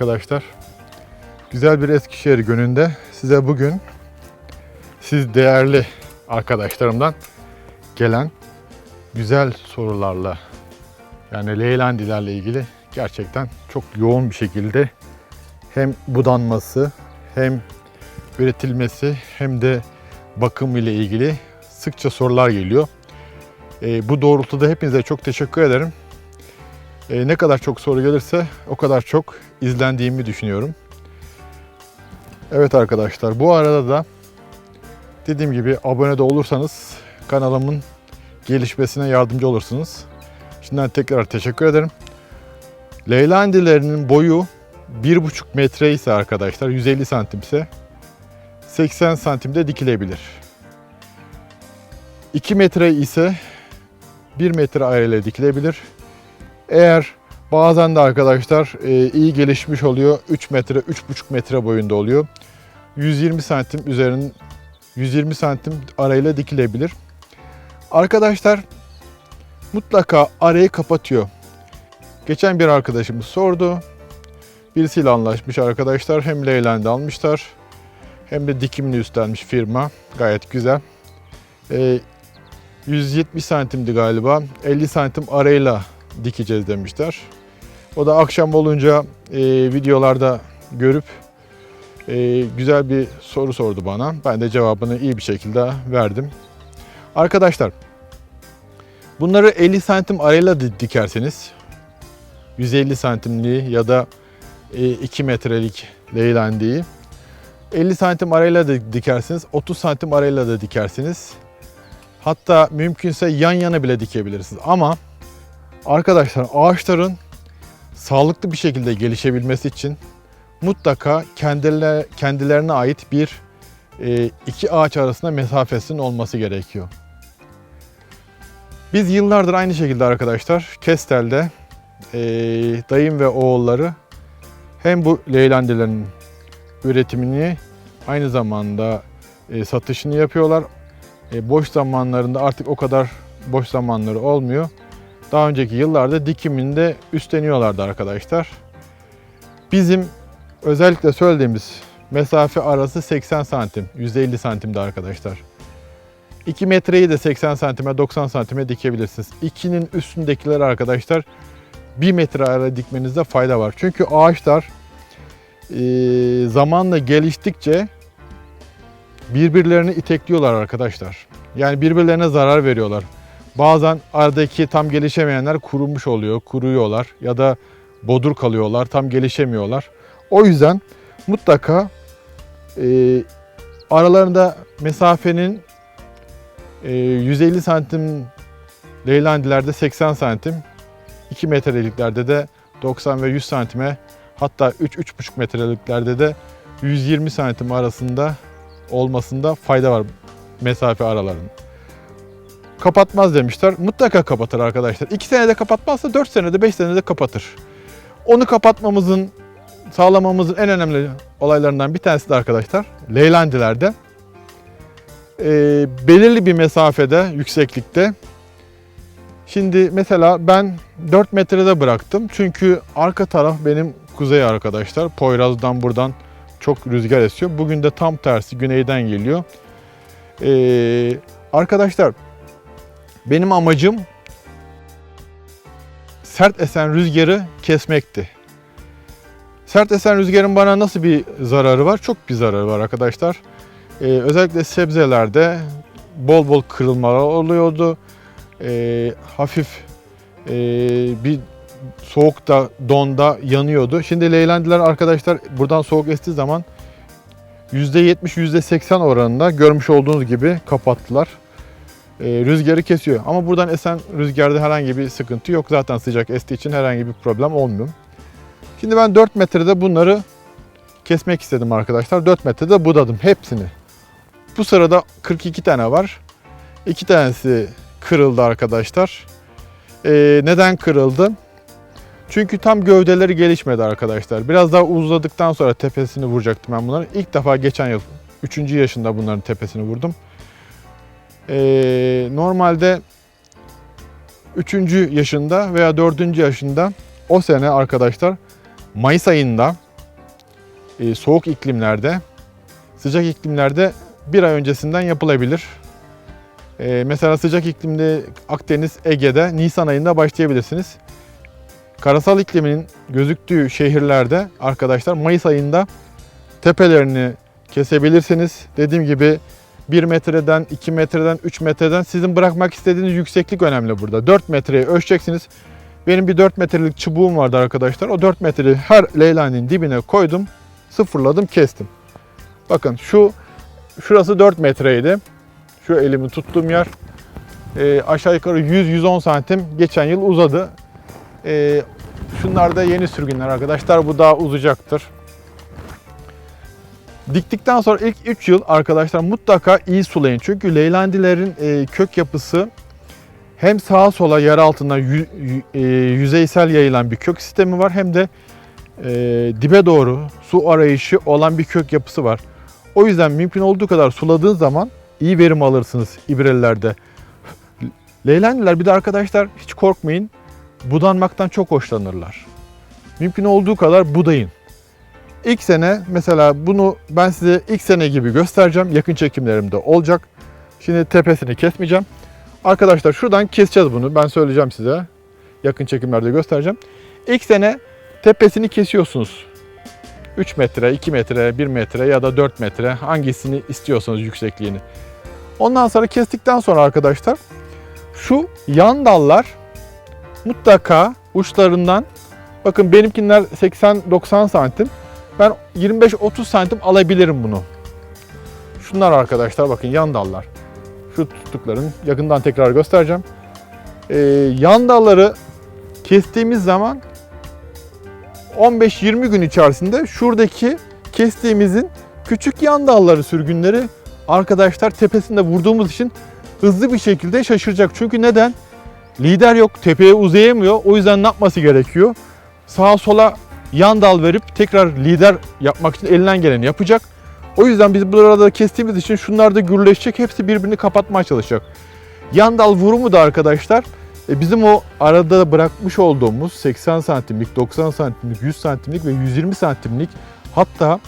Arkadaşlar. Güzel bir Eskişehir gününde size bugün siz değerli arkadaşlarımdan gelen güzel sorularla yani Leylandilerle ilgili gerçekten çok yoğun bir şekilde hem budanması hem üretilmesi hem de bakım ile ilgili sıkça sorular geliyor. Ee, bu doğrultuda hepinize çok teşekkür ederim. Ee, ne kadar çok soru gelirse o kadar çok izlendiğimi düşünüyorum. Evet arkadaşlar bu arada da dediğim gibi abone de olursanız kanalımın gelişmesine yardımcı olursunuz. Şimdiden tekrar teşekkür ederim. Leyla indilerinin boyu 1,5 metre ise arkadaşlar 150 santim ise 80 santimde dikilebilir. 2 metre ise 1 metre ayrıyla dikilebilir. Eğer bazen de arkadaşlar e, iyi gelişmiş oluyor 3 metre 3,5 metre boyunda oluyor. 120 santim üzerinin 120 santim arayla dikilebilir. Arkadaşlar mutlaka arayı kapatıyor. Geçen bir arkadaşımız sordu. Birisiyle anlaşmış arkadaşlar. Hem Leyland'ı almışlar. Hem de dikimini üstlenmiş firma. Gayet güzel. Ee, 170 santimdi galiba. 50 santim arayla dikeceğiz demişler. O da akşam olunca e, videolarda görüp e, güzel bir soru sordu bana. Ben de cevabını iyi bir şekilde verdim. Arkadaşlar bunları 50 santim arayla di- dikerseniz 150 santimliği ya da e, 2 metrelik leylendiği 50 santim arayla da dikersiniz, 30 santim arayla da dikersiniz. Hatta mümkünse yan yana bile dikebilirsiniz. Ama arkadaşlar ağaçların sağlıklı bir şekilde gelişebilmesi için mutlaka kendilerine, kendilerine ait bir e, iki ağaç arasında mesafesinin olması gerekiyor. Biz yıllardır aynı şekilde arkadaşlar Kestel'de e, dayım ve oğulları hem bu leylandilerin üretimini aynı zamanda e, satışını yapıyorlar. Boş zamanlarında artık o kadar boş zamanları olmuyor. Daha önceki yıllarda dikimini de üstleniyorlardı arkadaşlar. Bizim özellikle söylediğimiz mesafe arası 80 santim, 150 santimde arkadaşlar. 2 metreyi de 80 santime 90 santime dikebilirsiniz. 2'nin üstündekiler arkadaşlar 1 metre ara dikmenizde fayda var. Çünkü ağaçlar e, zamanla geliştikçe birbirlerini itekliyorlar arkadaşlar. Yani birbirlerine zarar veriyorlar. Bazen aradaki tam gelişemeyenler kurumuş oluyor, kuruyorlar ya da bodur kalıyorlar, tam gelişemiyorlar. O yüzden mutlaka e, aralarında mesafenin e, 150 santim leylandilerde 80 santim, 2 metreliklerde de 90 ve 100 santime hatta 3-3,5 metreliklerde de 120 santim arasında olmasında fayda var mesafe aralarının. Kapatmaz demişler. Mutlaka kapatır arkadaşlar. 2 senede kapatmazsa 4 senede 5 senede kapatır. Onu kapatmamızın sağlamamızın en önemli olaylarından bir tanesi de arkadaşlar Leylandilerde e, belirli bir mesafede, yükseklikte Şimdi mesela ben 4 metrede bıraktım. Çünkü arka taraf benim kuzey arkadaşlar. Poyraz'dan buradan çok rüzgar esiyor. Bugün de tam tersi güneyden geliyor. Ee, arkadaşlar benim amacım sert esen rüzgarı kesmekti. Sert esen rüzgarın bana nasıl bir zararı var? Çok bir zararı var arkadaşlar. Ee, özellikle sebzelerde bol bol kırılmalar oluyordu. Ee, hafif e, bir soğukta, donda yanıyordu. Şimdi leylendiler arkadaşlar buradan soğuk estiği zaman %70, %80 oranında görmüş olduğunuz gibi kapattılar. Ee, rüzgarı kesiyor. Ama buradan esen rüzgarda herhangi bir sıkıntı yok. Zaten sıcak estiği için herhangi bir problem olmuyor. Şimdi ben 4 metrede bunları kesmek istedim arkadaşlar. 4 metrede budadım hepsini. Bu sırada 42 tane var. 2 tanesi kırıldı arkadaşlar. Ee, neden kırıldı? Çünkü tam gövdeleri gelişmedi arkadaşlar. Biraz daha uzadıktan sonra tepesini vuracaktım ben bunları. İlk defa geçen yıl 3. yaşında bunların tepesini vurdum. Ee, normalde 3. yaşında veya 4. yaşında o sene arkadaşlar Mayıs ayında e, soğuk iklimlerde, sıcak iklimlerde bir ay öncesinden yapılabilir. E, mesela sıcak iklimde Akdeniz, Ege'de Nisan ayında başlayabilirsiniz. Karasal ikliminin gözüktüğü şehirlerde arkadaşlar Mayıs ayında tepelerini kesebilirsiniz. Dediğim gibi 1 metreden, 2 metreden, 3 metreden sizin bırakmak istediğiniz yükseklik önemli burada. 4 metreyi ölçeceksiniz. Benim bir 4 metrelik çubuğum vardı arkadaşlar. O 4 metreyi her leylanın dibine koydum. Sıfırladım, kestim. Bakın şu şurası 4 metreydi. Şu elimi tuttuğum yer e, aşağı yukarı 100-110 santim geçen yıl uzadı. E, şunlar da yeni sürgünler arkadaşlar. Bu daha uzayacaktır. Diktikten sonra ilk 3 yıl arkadaşlar mutlaka iyi sulayın. Çünkü leylandilerin e, kök yapısı hem sağa sola yer yü- e, yüzeysel yayılan bir kök sistemi var hem de e, dibe doğru su arayışı olan bir kök yapısı var. O yüzden mümkün olduğu kadar suladığın zaman iyi verim alırsınız ibrelilerde. Leylandiler bir de arkadaşlar hiç korkmayın budanmaktan çok hoşlanırlar. Mümkün olduğu kadar budayın. İlk sene mesela bunu ben size ilk sene gibi göstereceğim. Yakın çekimlerimde olacak. Şimdi tepesini kesmeyeceğim. Arkadaşlar şuradan keseceğiz bunu. Ben söyleyeceğim size. Yakın çekimlerde göstereceğim. İlk sene tepesini kesiyorsunuz. 3 metre, 2 metre, 1 metre ya da 4 metre hangisini istiyorsanız yüksekliğini. Ondan sonra kestikten sonra arkadaşlar şu yan dallar mutlaka uçlarından bakın benimkiler 80-90 santim. Ben 25-30 santim alabilirim bunu. Şunlar arkadaşlar bakın yan dallar. Şu tuttuklarım yakından tekrar göstereceğim. Ee, yan dalları kestiğimiz zaman 15-20 gün içerisinde şuradaki kestiğimizin küçük yan dalları sürgünleri arkadaşlar tepesinde vurduğumuz için hızlı bir şekilde şaşıracak. Çünkü neden? Lider yok, tepeye uzayamıyor. O yüzden ne yapması gerekiyor? Sağa sola yan dal verip tekrar lider yapmak için elinden geleni yapacak. O yüzden biz burada kestiğimiz için şunlar da gürleşecek. Hepsi birbirini kapatmaya çalışacak. Yan dal vurumu da arkadaşlar e, bizim o arada bırakmış olduğumuz 80 santimlik, 90 santimlik, 100 santimlik ve 120 santimlik hatta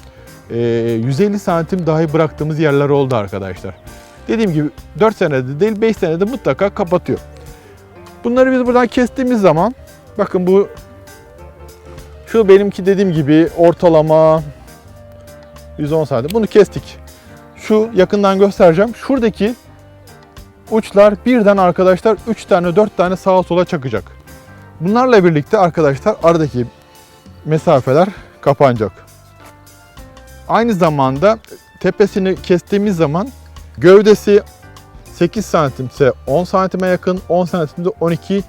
e, 150 santim dahi bıraktığımız yerler oldu arkadaşlar. Dediğim gibi 4 senede değil 5 senede mutlaka kapatıyor. Bunları biz buradan kestiğimiz zaman bakın bu şu benimki dediğim gibi ortalama 110 santim. Bunu kestik. Şu yakından göstereceğim. Şuradaki uçlar birden arkadaşlar 3 tane 4 tane sağa sola çakacak. Bunlarla birlikte arkadaşlar aradaki mesafeler kapanacak. Aynı zamanda tepesini kestiğimiz zaman gövdesi 8 santimse 10 santime yakın, 10 santimde 12.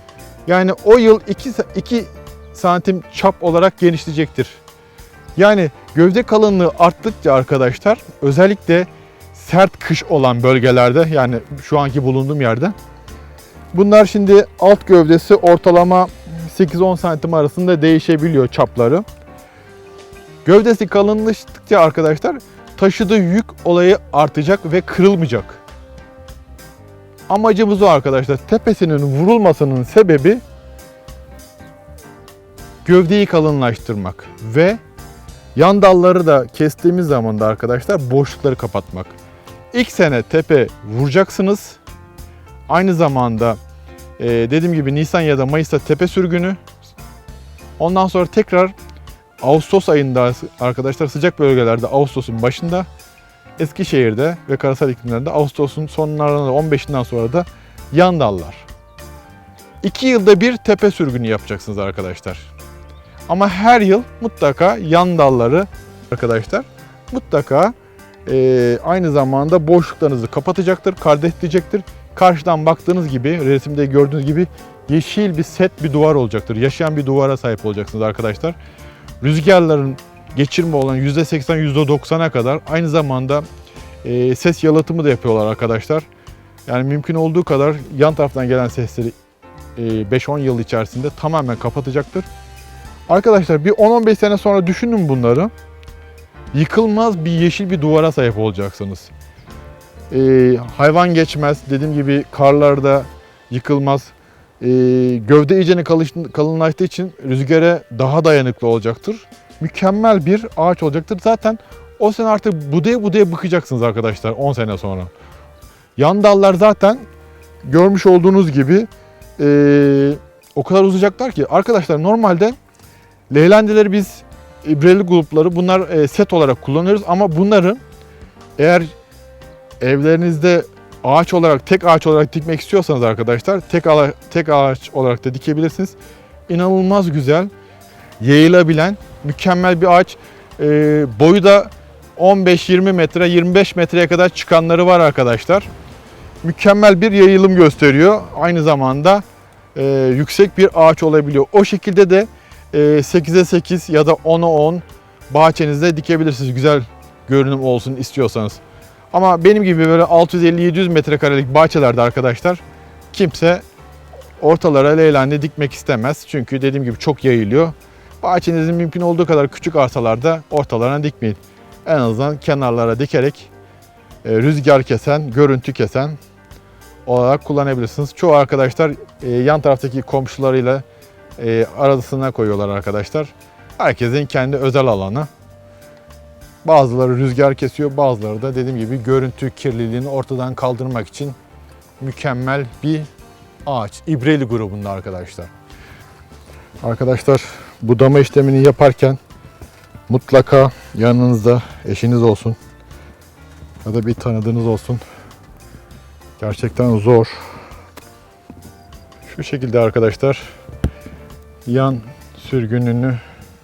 Yani o yıl 2, 2 santim çap olarak genişleyecektir. Yani gövde kalınlığı arttıkça arkadaşlar özellikle sert kış olan bölgelerde yani şu anki bulunduğum yerde bunlar şimdi alt gövdesi ortalama 8-10 santim arasında değişebiliyor çapları. Gövdesi kalınlaştıkça arkadaşlar taşıdığı yük olayı artacak ve kırılmayacak. Amacımız o arkadaşlar. Tepesinin vurulmasının sebebi gövdeyi kalınlaştırmak ve yan dalları da kestiğimiz zaman da arkadaşlar boşlukları kapatmak. İlk sene tepe vuracaksınız. Aynı zamanda e, dediğim gibi Nisan ya da Mayıs'ta tepe sürgünü. Ondan sonra tekrar Ağustos ayında arkadaşlar sıcak bölgelerde Ağustos'un başında Eskişehir'de ve karasal iklimlerde Ağustos'un sonlarında 15'inden sonra da yan dallar. 2 yılda bir tepe sürgünü yapacaksınız arkadaşlar. Ama her yıl mutlaka yan dalları arkadaşlar mutlaka e, aynı zamanda boşluklarınızı kapatacaktır, kardeşleyecektir. Karşıdan baktığınız gibi resimde gördüğünüz gibi yeşil bir set bir duvar olacaktır. Yaşayan bir duvara sahip olacaksınız arkadaşlar. Rüzgarların geçirme olan %80 %90'a kadar aynı zamanda e, ses yalıtımı da yapıyorlar arkadaşlar. Yani mümkün olduğu kadar yan taraftan gelen sesleri e, 5-10 yıl içerisinde tamamen kapatacaktır. Arkadaşlar bir 10-15 sene sonra düşünün bunları. Yıkılmaz bir yeşil bir duvara sahip olacaksınız. Ee, hayvan geçmez. Dediğim gibi karlarda yıkılmaz. e, gövde iyicene kalınlaştığı için rüzgara daha dayanıklı olacaktır. Mükemmel bir ağaç olacaktır. Zaten o sene artık budaya budaya bıkacaksınız arkadaşlar 10 sene sonra. Yan dallar zaten görmüş olduğunuz gibi e, o kadar uzayacaklar ki. Arkadaşlar normalde leylendileri biz ibreli grupları bunlar e, set olarak kullanıyoruz ama bunları eğer evlerinizde ağaç olarak tek ağaç olarak dikmek istiyorsanız arkadaşlar tek ala- tek ağaç olarak da dikebilirsiniz. İnanılmaz güzel, yayılabilen mükemmel bir ağaç. E, boyu da 15-20 metre, 25 metreye kadar çıkanları var arkadaşlar. Mükemmel bir yayılım gösteriyor. Aynı zamanda e, yüksek bir ağaç olabiliyor. O şekilde de 8'e 8 ya da 10'a 10 bahçenizde dikebilirsiniz. Güzel görünüm olsun istiyorsanız. Ama benim gibi böyle 650-700 metrekarelik bahçelerde arkadaşlar kimse ortalara leylende dikmek istemez. Çünkü dediğim gibi çok yayılıyor. Bahçenizin mümkün olduğu kadar küçük arsalarda ortalarına dikmeyin. En azından kenarlara dikerek e, rüzgar kesen, görüntü kesen olarak kullanabilirsiniz. Çoğu arkadaşlar e, yan taraftaki komşularıyla e, arasına koyuyorlar arkadaşlar. Herkesin kendi özel alanı. Bazıları rüzgar kesiyor, bazıları da dediğim gibi görüntü kirliliğini ortadan kaldırmak için mükemmel bir ağaç. İbreli grubunda arkadaşlar. Arkadaşlar budama işlemini yaparken mutlaka yanınızda eşiniz olsun ya da bir tanıdığınız olsun. Gerçekten zor. Şu şekilde arkadaşlar yan sürgününü,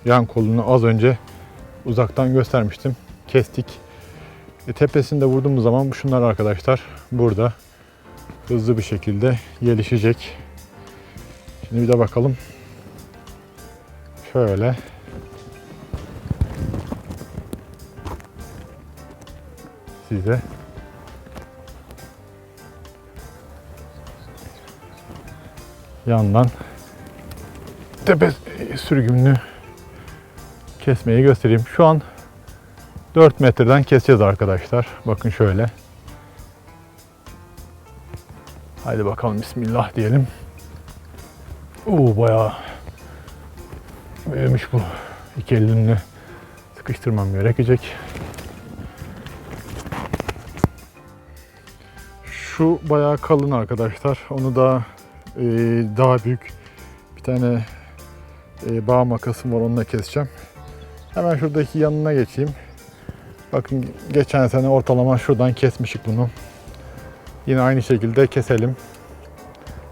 yan kolunu az önce uzaktan göstermiştim. Kestik. E, tepesinde vurduğumuz zaman şunlar arkadaşlar burada hızlı bir şekilde gelişecek. Şimdi bir de bakalım. Şöyle. Size yandan tepe sürgününü kesmeyi göstereyim. Şu an 4 metreden keseceğiz arkadaşlar. Bakın şöyle. Haydi bakalım bismillah diyelim. Oo bayağı büyümüş bu. İki elimle sıkıştırmam gerekecek. Şu bayağı kalın arkadaşlar. Onu da e, daha büyük bir tane e, bağ makasım var onunla keseceğim. Hemen şuradaki yanına geçeyim. Bakın geçen sene ortalama şuradan kesmişik bunu. Yine aynı şekilde keselim.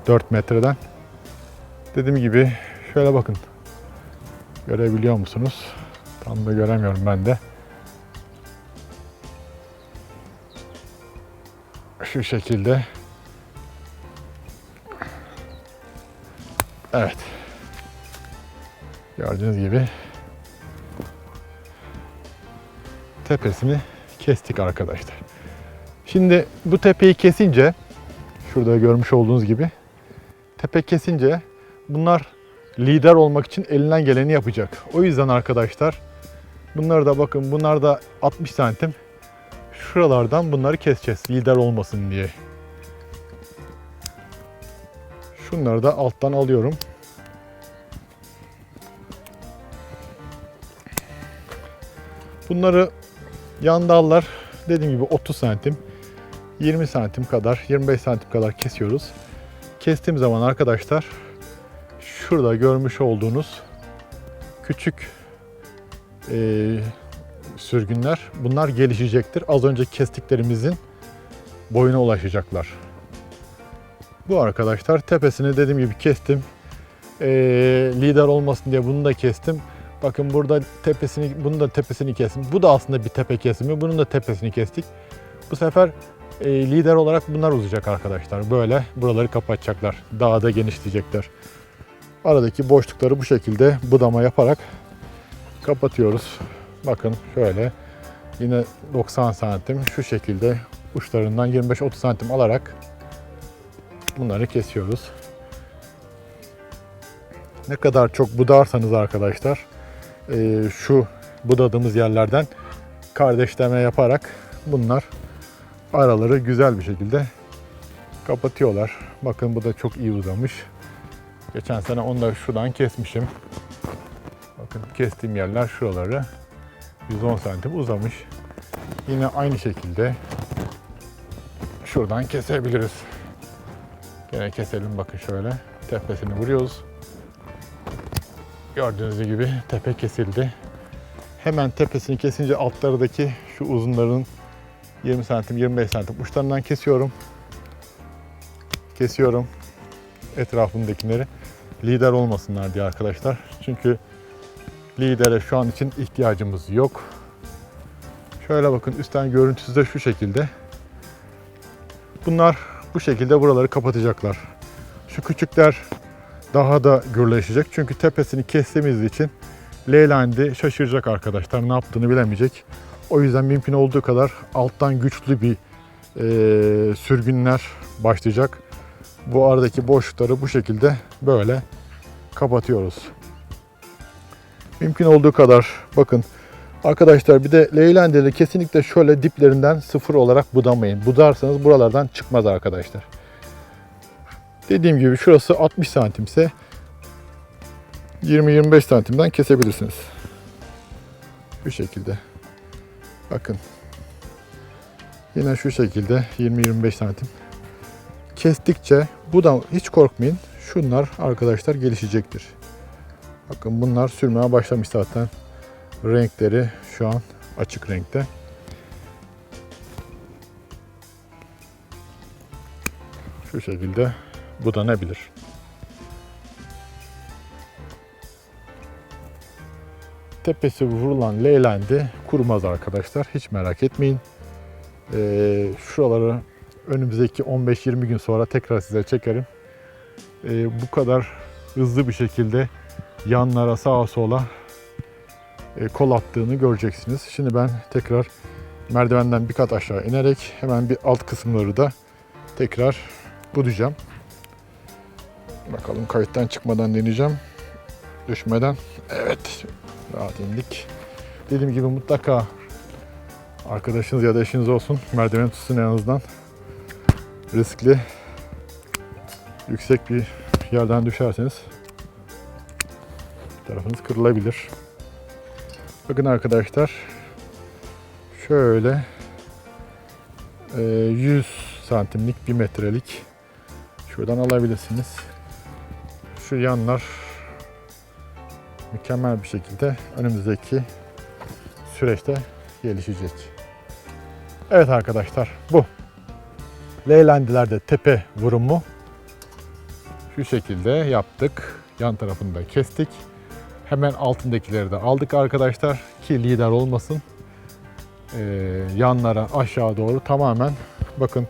4 metreden. Dediğim gibi şöyle bakın. Görebiliyor musunuz? Tam da göremiyorum ben de. Şu şekilde. Evet. Gördüğünüz gibi tepesini kestik arkadaşlar. Şimdi bu tepeyi kesince şurada görmüş olduğunuz gibi tepe kesince bunlar lider olmak için elinden geleni yapacak. O yüzden arkadaşlar bunları da bakın bunlar da 60 santim şuralardan bunları keseceğiz lider olmasın diye. Şunları da alttan alıyorum. Bunları yan dallar dediğim gibi 30 santim 20 santim kadar 25 santim kadar kesiyoruz. Kestiğim zaman arkadaşlar şurada görmüş olduğunuz küçük eee, sürgünler bunlar gelişecektir. Az önce kestiklerimizin boyuna ulaşacaklar. Bu arkadaşlar tepesini dediğim gibi kestim. Eee, lider olmasın diye bunu da kestim. Bakın burada tepesini, bunun da tepesini kestim. Bu da aslında bir tepe kesimi. Bunun da tepesini kestik. Bu sefer e, lider olarak bunlar uzayacak arkadaşlar. Böyle buraları kapatacaklar. Daha da genişleyecekler. Aradaki boşlukları bu şekilde budama yaparak kapatıyoruz. Bakın şöyle yine 90 santim şu şekilde uçlarından 25-30 santim alarak bunları kesiyoruz. Ne kadar çok budarsanız arkadaşlar e, şu budadığımız yerlerden kardeşleme yaparak bunlar araları güzel bir şekilde kapatıyorlar. Bakın bu da çok iyi uzamış. Geçen sene onu da şuradan kesmişim. Bakın kestiğim yerler şuraları 110 santim uzamış. Yine aynı şekilde şuradan kesebiliriz. Gene keselim bakın şöyle. Tepesini vuruyoruz. Gördüğünüz gibi tepe kesildi. Hemen tepesini kesince altlardaki şu uzunların 20 santim 25 santim uçlarından kesiyorum. Kesiyorum etrafındakileri. Lider olmasınlar diye arkadaşlar. Çünkü lidere şu an için ihtiyacımız yok. Şöyle bakın üstten görüntüsü de şu şekilde. Bunlar bu şekilde buraları kapatacaklar. Şu küçükler daha da gürleşecek. Çünkü tepesini kestiğimiz için Leyland'i şaşıracak arkadaşlar. Ne yaptığını bilemeyecek. O yüzden mümkün olduğu kadar alttan güçlü bir e, sürgünler başlayacak. Bu aradaki boşlukları bu şekilde böyle kapatıyoruz. Mümkün olduğu kadar bakın Arkadaşlar bir de leylendeleri kesinlikle şöyle diplerinden sıfır olarak budamayın. Budarsanız buralardan çıkmaz arkadaşlar. Dediğim gibi şurası 60 santimse 20-25 santimden kesebilirsiniz. Bu şekilde. Bakın. Yine şu şekilde 20-25 santim. Kestikçe bu da hiç korkmayın. Şunlar arkadaşlar gelişecektir. Bakın bunlar sürmeye başlamış zaten. Renkleri şu an açık renkte. Şu şekilde budanabilir. Tepesi vurulan leylendi kurumaz arkadaşlar. Hiç merak etmeyin. Ee, şuraları önümüzdeki 15-20 gün sonra tekrar size çekerim. Ee, bu kadar hızlı bir şekilde yanlara sağa sola e, kol attığını göreceksiniz. Şimdi ben tekrar merdivenden bir kat aşağı inerek hemen bir alt kısımları da tekrar budayacağım. Bakalım kayıttan çıkmadan deneyeceğim. Düşmeden. Evet. Rahat indik. Dediğim gibi mutlaka arkadaşınız ya da eşiniz olsun. Merdiven tutsun en azından. Riskli. Yüksek bir yerden düşerseniz tarafınız kırılabilir. Bakın arkadaşlar. Şöyle e, 100 santimlik bir metrelik şuradan alabilirsiniz. Şu yanlar mükemmel bir şekilde önümüzdeki süreçte gelişecek. Evet arkadaşlar bu. Leylendilerde tepe vurumu şu şekilde yaptık. Yan tarafını da kestik. Hemen altındakileri de aldık arkadaşlar ki lider olmasın. Ee, yanlara aşağı doğru tamamen bakın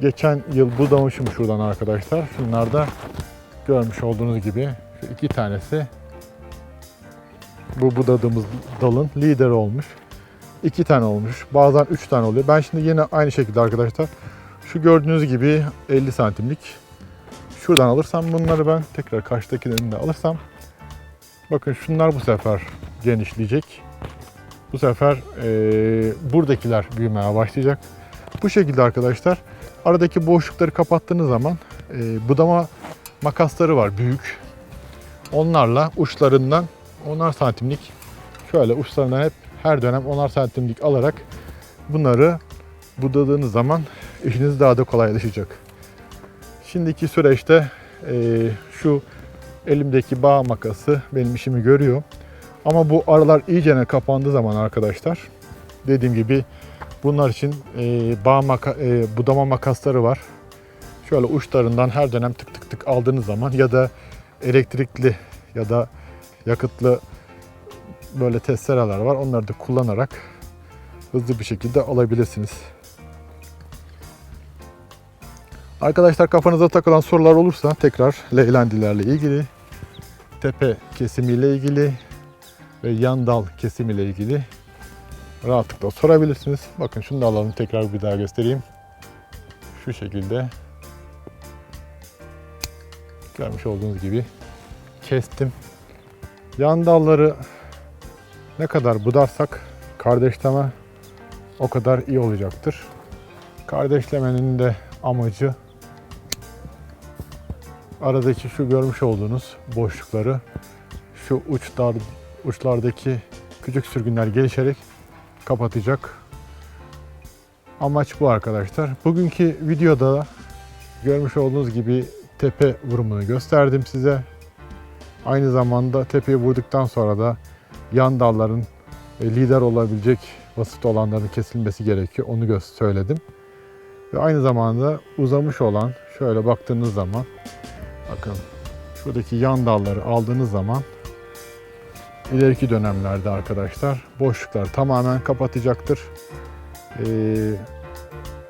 geçen yıl budamışım şuradan arkadaşlar. Şunlar da görmüş olduğunuz gibi şu iki tanesi bu budadığımız dalın lideri olmuş. İki tane olmuş. Bazen üç tane oluyor. Ben şimdi yine aynı şekilde arkadaşlar şu gördüğünüz gibi 50 santimlik şuradan alırsam bunları ben tekrar karşıdakilerini de alırsam Bakın şunlar bu sefer genişleyecek. Bu sefer e, buradakiler büyümeye başlayacak. Bu şekilde arkadaşlar aradaki boşlukları kapattığınız zaman e, budama makasları var büyük. Onlarla uçlarından 10'ar santimlik şöyle uçlarından hep her dönem 10'ar santimlik alarak bunları budadığınız zaman işiniz daha da kolaylaşacak. Şimdiki süreçte e, şu elimdeki bağ makası benim işimi görüyor. Ama bu aralar iyicene kapandığı zaman arkadaşlar dediğim gibi bunlar için e, bağ maka, e, budama makasları var. Şöyle uçlarından her dönem tık tık aldığınız zaman ya da elektrikli ya da yakıtlı böyle testereler var. Onları da kullanarak hızlı bir şekilde alabilirsiniz. Arkadaşlar kafanıza takılan sorular olursa tekrar leylendilerle ilgili, tepe kesimiyle ilgili ve yan dal kesimiyle ilgili rahatlıkla sorabilirsiniz. Bakın şunu da alalım tekrar bir daha göstereyim. Şu şekilde görmüş olduğunuz gibi kestim. Yan dalları ne kadar budarsak kardeşleme o kadar iyi olacaktır. Kardeşlemenin de amacı aradaki şu görmüş olduğunuz boşlukları şu uçlar uçlardaki küçük sürgünler gelişerek kapatacak. Amaç bu arkadaşlar. Bugünkü videoda görmüş olduğunuz gibi tepe vurumunu gösterdim size. Aynı zamanda tepeyi vurduktan sonra da yan dalların e, lider olabilecek vasıfta olanların kesilmesi gerekiyor. Onu söyledim. Ve aynı zamanda uzamış olan şöyle baktığınız zaman bakın şuradaki yan dalları aldığınız zaman ileriki dönemlerde arkadaşlar boşluklar tamamen kapatacaktır. Ee,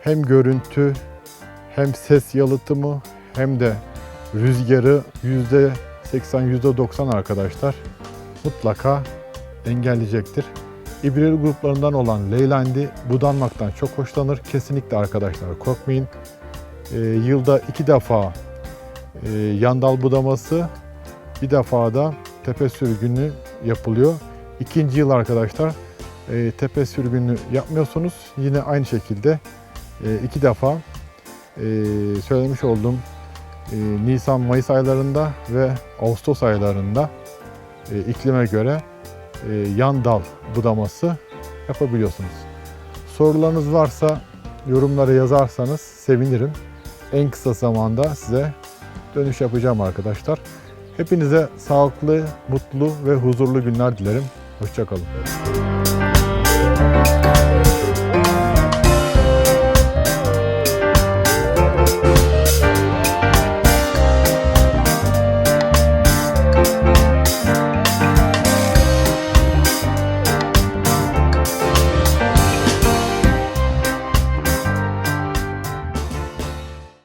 hem görüntü hem ses yalıtımı hem de rüzgarı yüzde 80 %90 arkadaşlar mutlaka engelleyecektir. İbreli gruplarından olan Leylendi budanmaktan çok hoşlanır. Kesinlikle arkadaşlar korkmayın. Ee, yılda iki defa e, yandal budaması, bir defa da tepe sürgünü yapılıyor. İkinci yıl arkadaşlar e, tepe sürgünü yapmıyorsunuz. Yine aynı şekilde e, iki defa e, söylemiş olduğum e, Nisan-Mayıs aylarında ve Ağustos aylarında e, iklime göre e, yan dal budaması yapabiliyorsunuz. Sorularınız varsa yorumlara yazarsanız sevinirim. En kısa zamanda size dönüş yapacağım arkadaşlar. Hepinize sağlıklı, mutlu ve huzurlu günler dilerim. Hoşçakalın.